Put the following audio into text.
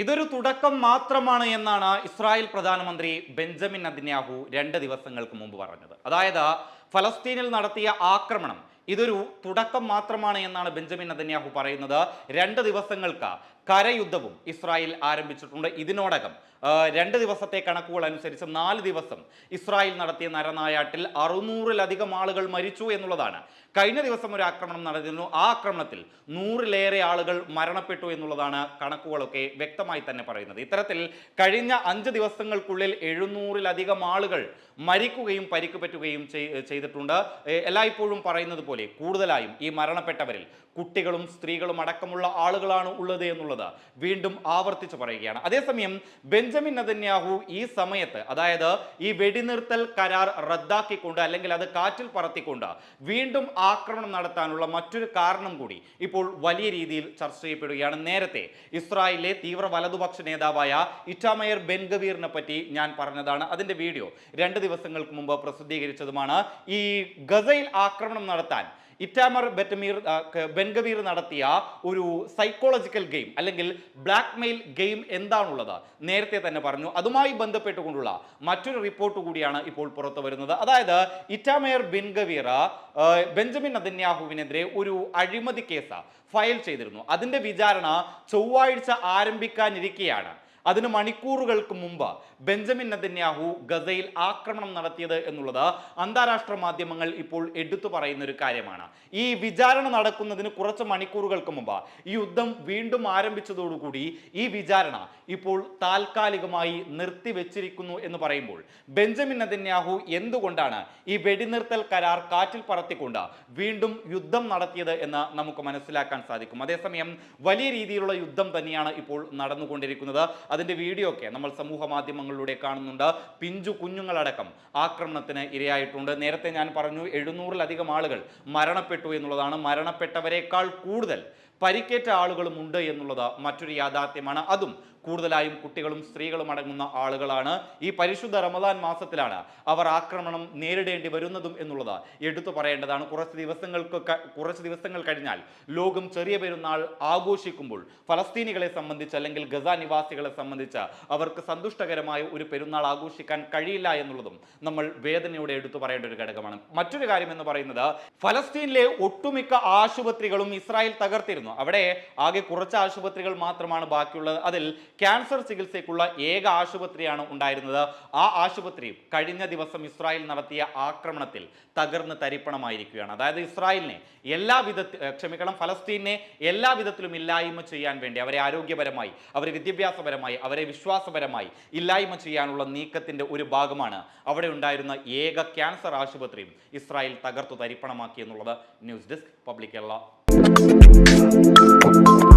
ഇതൊരു തുടക്കം മാത്രമാണ് എന്നാണ് ഇസ്രായേൽ പ്രധാനമന്ത്രി ബെഞ്ചമിൻ അദിന്യാഹു രണ്ട് ദിവസങ്ങൾക്ക് മുമ്പ് പറഞ്ഞത്. അതായത് ഫലസ്തീനിൽ നടത്തിയ ആക്രമണം ഇതൊരു തുടക്കം മാത്രമാണ് എന്നാണ് ബെഞ്ചമിൻ നദന്യാഹു പറയുന്നത്. രണ്ട് ദിവസങ്ങൾക്ക് കരയുദ്ധവും ഇസ്രായേൽ ആരംഭിച്ചിട്ടുണ്ട്. ഇതിനോടകം രണ്ട് ദിവസത്തെ കണക്കുകൾ അനുസരിച്ച് നാല് ദിവസം ഇസ്രായേൽ നടത്തിയ നരനായാട്ടിൽ അറുന്നൂറിലധികം ആളുകൾ മരിച്ചു എന്നുള്ളതാണ്. കഴിഞ്ഞ ദിവസം ഒരു ആക്രമണം നടന്നിരുന്നു. ആ ആക്രമണത്തിൽ നൂറിലേറെ ആളുകൾ മരണപ്പെട്ടു എന്നുള്ളതാണ് കണക്കുകളൊക്കെ വ്യക്തമായി തന്നെ പറയുന്നത്. ഇത്തരത്തിൽ കഴിഞ്ഞ അഞ്ച് ദിവസങ്ങൾക്കുള്ളിൽ എഴുന്നൂറിലധികം ആളുകൾ മരിക്കുകയും പരിക്ക് പറ്റുകയും ചെയ്- ചെയ്തിട്ടുണ്ട്. എല്ലായ്പ്പോഴും പറയുന്നത് പോലെ കൂടുതലായും ഈ മരണപ്പെട്ടവരിൽ കുട്ടികളും സ്ത്രീകളും അടക്കമുള്ള ആളുകളാണ് ഉള്ളത് എന്നുള്ളത് വീണ്ടും ആവർത്തിച്ച് പറയുകയാണ്. അതേസമയം ബെഞ്ചമിൻ നദന്യാഹു ഈ സമയത്ത് അതായത് ഈ വെടിനിർത്തൽ കരാർ റദ്ദാക്കിക്കൊണ്ട് അല്ലെങ്കിൽ അത് കാറ്റിൽ പറത്തിക്കൊണ്ട് വീണ്ടും ആക്രമണം നടത്താനുള്ള മറ്റൊരു കാരണം കൂടി ഇപ്പോൾ വലിയ രീതിയിൽ ചർച്ച ചെയ്യപ്പെടുകയാണ്. നേരത്തെ ഇസ്രായേലിലെ തീവ്ര വലതുപക്ഷ നേതാവായ ഇറ്റാമയർ ബെൻഗവീറിനെ പറ്റി ഞാൻ പറഞ്ഞതാണ്. അതിന്റെ വീഡിയോ രണ്ട് ദിവസങ്ങൾക്ക് മുമ്പ് പ്രസിദ്ധീകരിച്ചതുമാണ്. ഈ ഗസയിൽ ആക്രമണം നടത്താൻ ഇറ്റാമർ ബെറ്റമീർ ബെൻഗവീർ നടത്തിയ ഒരു സൈക്കോളജിക്കൽ ഗെയിം അല്ലെങ്കിൽ ബ്ലാക്ക് മെയിൽ ഗെയിം എന്താണുള്ളത്? നേരത്തെ തന്നെ പറഞ്ഞു. അതുമായി ബന്ധപ്പെട്ടുകൊണ്ടുള്ള മറ്റൊരു റിപ്പോർട്ട് കൂടിയാണ് ഇപ്പോൾ പുറത്തു വരുന്നത്. അതായത് ഇറ്റാമയർ ബെൻഗവീർ ബെഞ്ചമിൻ അദന്യാഹുവിനെതിരെ ഒരു അഴിമതി കേസ് ഫയൽ ചെയ്തിരുന്നു. അതിന്റെ വിചാരണ ചൊവ്വാഴ്ച ആരംഭിക്കാനിരിക്കെയാണ്. അതിന് മണിക്കൂറുകൾക്ക് മുമ്പ് ബെഞ്ചമിൻ നദന്യാഹു ഗസയിൽ ആക്രമണം നടത്തിയത് എന്നുള്ളത് അന്താരാഷ്ട്ര മാധ്യമങ്ങൾ ഇപ്പോൾ എടുത്തു പറയുന്ന ഒരു കാര്യമാണ്. ഈ വിചാരണ നടക്കുന്നതിന് കുറച്ച് മണിക്കൂറുകൾക്ക് മുമ്പ് ഈ യുദ്ധം വീണ്ടും ആരംഭിച്ചതോടുകൂടി ഈ വിചാരണ ഇപ്പോൾ താൽക്കാലികമായി നിർത്തിവെച്ചിരിക്കുന്നു എന്ന് പറയുമ്പോൾ ബെഞ്ചമിൻ നദന്യാഹു എന്തുകൊണ്ടാണ് ഈ വെടിനിർത്തൽ കരാർ കാറ്റിൽ പറത്തിക്കൊണ്ട് വീണ്ടും യുദ്ധം നടത്തിയത് എന്ന് നമുക്ക് മനസ്സിലാക്കാൻ സാധിക്കും. അതേസമയം വലിയ രീതിയിലുള്ള യുദ്ധം തന്നെയാണ് ഇപ്പോൾ നടന്നുകൊണ്ടിരിക്കുന്നത്. അതിന്റെ വീഡിയോ ഒക്കെ നമ്മൾ സമൂഹ മാധ്യമങ്ങളിലൂടെ കാണുന്നുണ്ട്. പിഞ്ചു കുഞ്ഞുങ്ങളടക്കം ആക്രമണത്തിന് ഇരയായിട്ടുണ്ട്. നേരത്തെ ഞാൻ പറഞ്ഞു എഴുന്നൂറിലധികം ആളുകൾ മരണപ്പെട്ടു എന്നുള്ളതാണ്. മരണപ്പെട്ടവരെക്കാൾ കൂടുതൽ പരിക്കേറ്റ ആളുകളും ഉണ്ട് എന്നുള്ളത് മറ്റൊരു യാഥാർത്ഥ്യമാണ്. അതും കൂടുതലായും കുട്ടികളും സ്ത്രീകളും അടങ്ങുന്ന ആളുകളാണ്. ഈ പരിശുദ്ധ റമദാൻ മാസത്തിലാണ് അവർ ആക്രമണം നേരിടേണ്ടി വരുന്നതും എന്നുള്ളത് എടുത്തു പറയേണ്ടതാണ്. കുറച്ച് ദിവസങ്ങൾക്ക് കുറച്ച് ദിവസങ്ങൾ കഴിഞ്ഞാൽ ലോകം ചെറിയ പെരുന്നാൾ ആഘോഷിക്കുമ്പോൾ ഫലസ്തീനികളെ സംബന്ധിച്ച് അല്ലെങ്കിൽ ഗസ നിവാസികളെ സംബന്ധിച്ച് അവർക്ക് സന്തുഷ്ടകരമായ ഒരു പെരുന്നാൾ ആഘോഷിക്കാൻ കഴിയില്ല എന്നുള്ളതും നമ്മൾ വേദനയോടെ എടുത്തു പറയേണ്ട ഒരു ഘടകമാണ്. മറ്റൊരു കാര്യം എന്ന് പറയുന്നത് ഫലസ്തീനിലെ ഒട്ടുമിക്ക ആശുപത്രികളും ഇസ്രായേൽ തകർത്തിരുന്നു. അവിടെ ആകെ കുറച്ച് ആശുപത്രികൾ മാത്രമാണ് ബാക്കിയുള്ളത്. അതിൽ ക്യാൻസർ ചികിത്സയ്ക്കുള്ള ഏക ആശുപത്രിയാണ് ഉണ്ടായിരുന്നത്. ആ ആശുപത്രി കഴിഞ്ഞ ദിവസം ഇസ്രായേൽ നടത്തിയ ആക്രമണത്തിൽ തകർന്ന് തരിപ്പണമായിരിക്കുകയാണ്. അതായത് ഇസ്രായേലിനെ എല്ലാ വിധത്തിൽ ക്ഷമിക്കണം ഫലസ്തീനെ എല്ലാ വിധത്തിലും ഇല്ലായ്മ ചെയ്യാൻ വേണ്ടി അവരെ ആരോഗ്യപരമായി അവരെ വിദ്യാഭ്യാസപരമായി അവരെ വിശ്വാസപരമായി ഇല്ലായ്മ ചെയ്യാനുള്ള നീക്കത്തിന്റെ ഒരു ഭാഗമാണ് അവിടെ ഉണ്ടായിരുന്ന ഏക ക്യാൻസർ ആശുപത്രിയും ഇസ്രായേൽ തകർത്തു തരിപ്പണമാക്കി എന്നുള്ളത് news desk public Kerala. Thank you.